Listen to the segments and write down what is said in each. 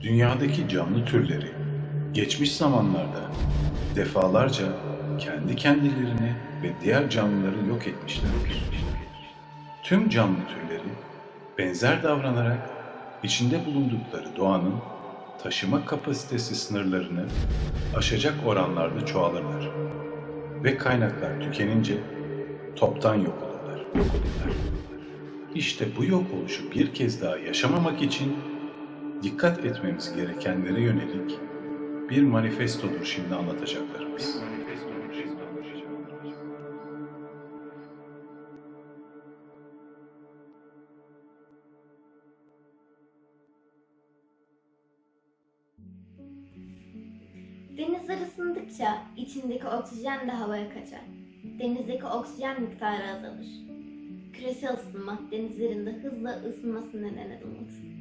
Dünyadaki canlı türleri geçmiş zamanlarda defalarca kendi kendilerini ve diğer canlıları yok etmişlerdir. Tüm canlı türleri benzer davranarak içinde bulundukları doğanın taşıma kapasitesi sınırlarını aşacak oranlarda çoğalırlar ve kaynaklar tükenince toptan yok olurlar. Yok olurlar. İşte bu yok oluşu bir kez daha yaşamamak için dikkat etmemiz gerekenlere yönelik bir manifestodur şimdi anlatacaklarımız. Denizler ısındıkça içindeki oksijen de havaya kaçar. Denizdeki oksijen miktarı azalır. Küresel ısınma denizlerin de hızla ısınmasına neden olur.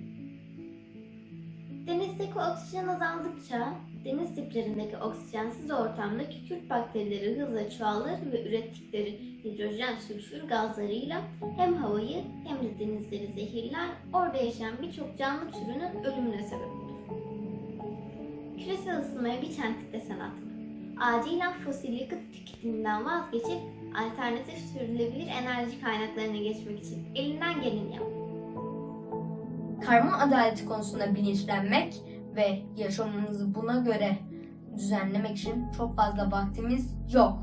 Denizdeki oksijen azaldıkça deniz diplerindeki oksijensiz ortamda kükürt bakterileri hızla çoğalır ve ürettikleri hidrojen sülfür gazlarıyla hem havayı hem de denizleri zehirler, orada yaşayan birçok canlı türünün ölümüne sebep olur. Küresel ısınmaya bir çentik desen atma. Acilen fosil yakıt tüketiminden vazgeçip alternatif sürdürülebilir enerji kaynaklarına geçmek için elinden geleni yap. Karbon adaleti konusunda bilinçlenmek ve yaşamımızı buna göre düzenlemek için çok fazla vaktimiz yok.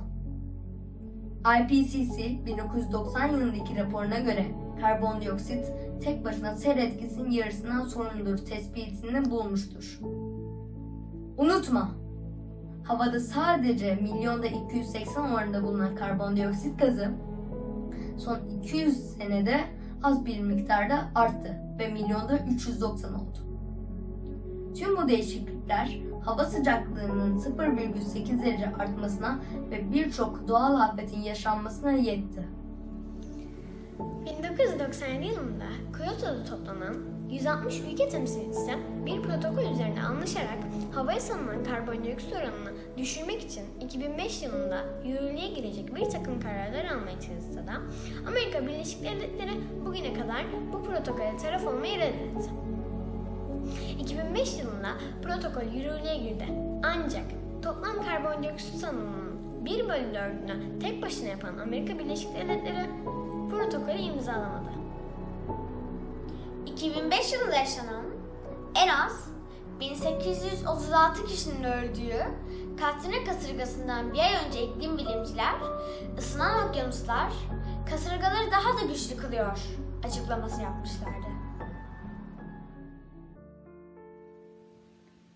IPCC 1990 yılındaki raporuna göre karbondioksit tek başına sera etkisinin yarısından sorumludur tespitini bulmuştur. Unutma! Havada sadece milyonda 280 oranında bulunan karbondioksit gazı son 200 senede az bir miktarda arttı ve milyonda 390 oldu. Tüm bu değişiklikler hava sıcaklığının 0,8 derece artmasına ve birçok doğal afetin yaşanmasına yetti. 1997 yılında Kyoto'da toplanan 160 ülke temsilcisi bir protokol üzerine anlaşarak havaya salınan karbondioksit oranını düşürmek için 2005 yılında yürürlüğe girecek bir takım kararlar almaya çalışsa da Amerika Birleşik Devletleri bugüne kadar bu protokole taraf olmayı reddetti. 2005 yılında protokol yürürlüğe girdi. Ancak toplam karbondioksit salınımının 1 bölü 4'ünü tek başına yapan Amerika Birleşik Devletleri protokolü imzalamadı. 2005 yılında yaşanan en az 1836 kişinin öldüğü Katrina kasırgasından bir ay önce iklim bilimciler ısınan okyanuslar kasırgaları daha da güçlü kılıyor açıklaması yapmışlardı.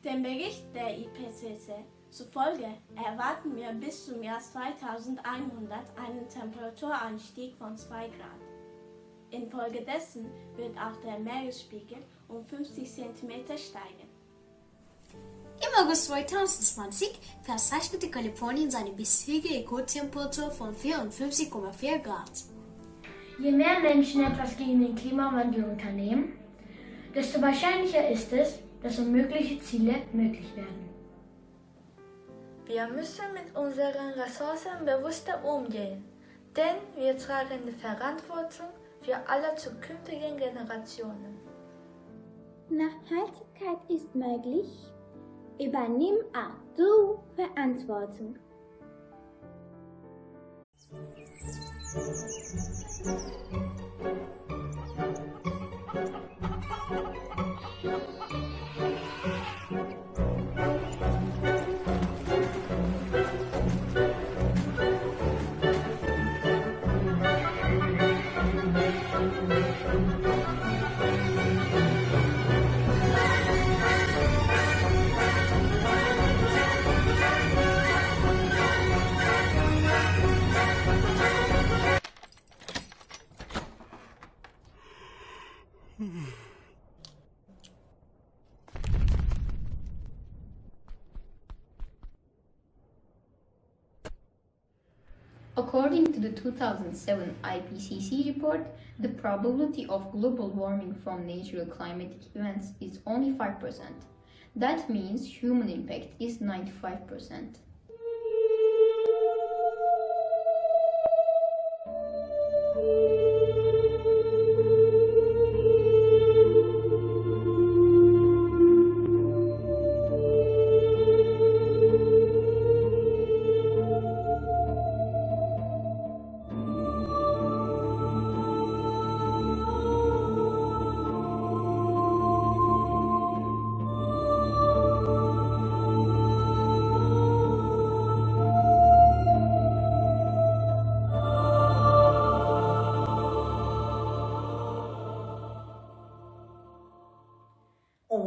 Dem Bericht IPCC zufolge erwarten wir bis zum Jahr 2100 einen Temperaturanstieg von 2 Grad. Infolgedessen wird auch der Meeresspiegel um 50 cm steigen. Im August 2020 verzeichnete Kalifornien seine bisherige Rekordtemperatur von 54,4 Grad. Je mehr Menschen etwas gegen den Klimawandel unternehmen, desto wahrscheinlicher ist es, dass unmögliche Ziele möglich werden. Wir müssen mit unseren Ressourcen bewusster umgehen, denn wir tragen die Verantwortung für alle zukünftigen Generationen. Nachhaltigkeit ist möglich. Übernimm auch du Verantwortung. According to the 2007 IPCC report, the probability of global warming from natural climatic events is only 5%. That means human impact is 95%.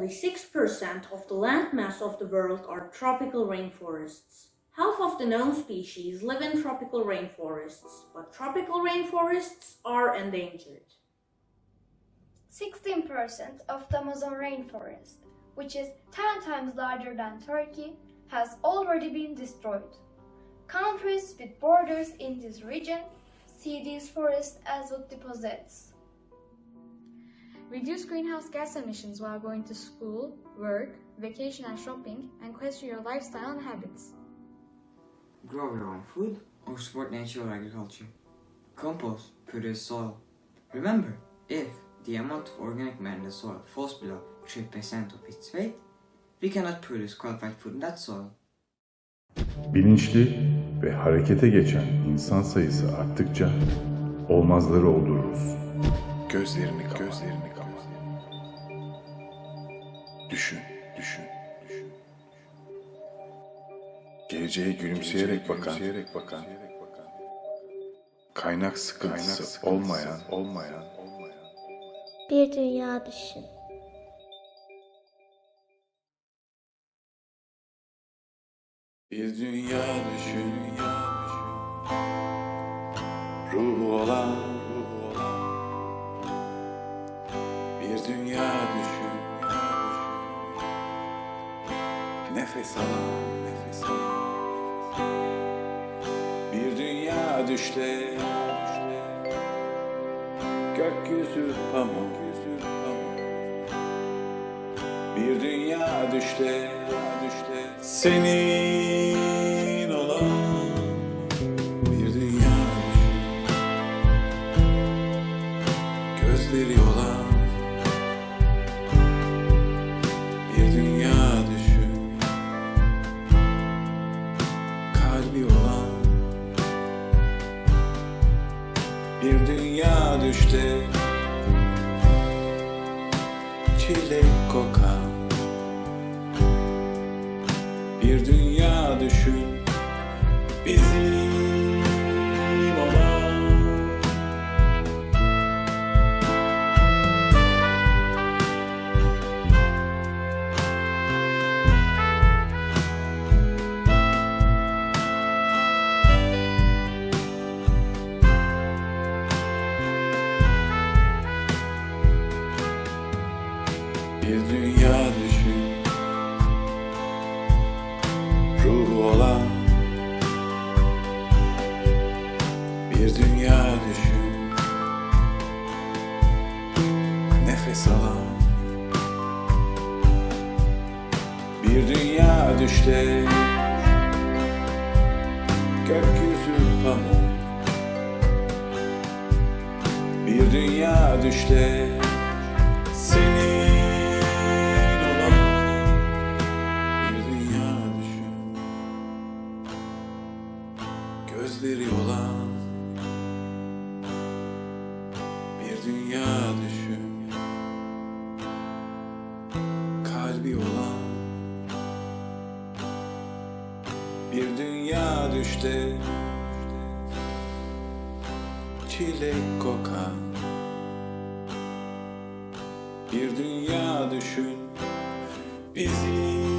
Only 6% of the landmass of the world are tropical rainforests. Half of the known species live in tropical rainforests, but tropical rainforests are endangered. 16% of the Amazon rainforest, which is 10 times larger than Turkey, has already been destroyed. Countries with borders in this region see these forests as wood deposits. Reduce greenhouse gas emissions while going to school, work, vacation and shopping, and question your lifestyle and habits. Grow your own food or support natural agriculture. Compost produce soil. Remember, if the amount of organic matter in the soil falls below 3% of its weight, we cannot produce qualified food in that soil. Bilinçli ve harekete geçen insan sayısı arttıkça olmazları oldururuz. Gözlerini kapat. Gözlerini kapat. Düşün, düşün, düşün. Geleceğe gülümseyerek bakan, bakan, kaynak sıkıntısı olmayan, olmayan, Bir dünya düşün. Bir dünya düşün, dünya düşün. Ruhu olan, ruhu olan. Bir dünya düşün, Nefes alan, nefes alan. Bir dünya düşte, gökyüzü pamuk, yüzü pamuk. Bir dünya düşte, düşte senin Kalbi olan bir dünya düşte çilek kokan bir dünya düşün bir dünya düşün. Ruhu olan bir dünya düşün. Nefes alan bir dünya düşte. Gökyüzü pamuk bir dünya düşte. Senin gözleri olan bir dünya düşün. Kalbi olan bir dünya düşte çilek kokan bir dünya düşün. Bizim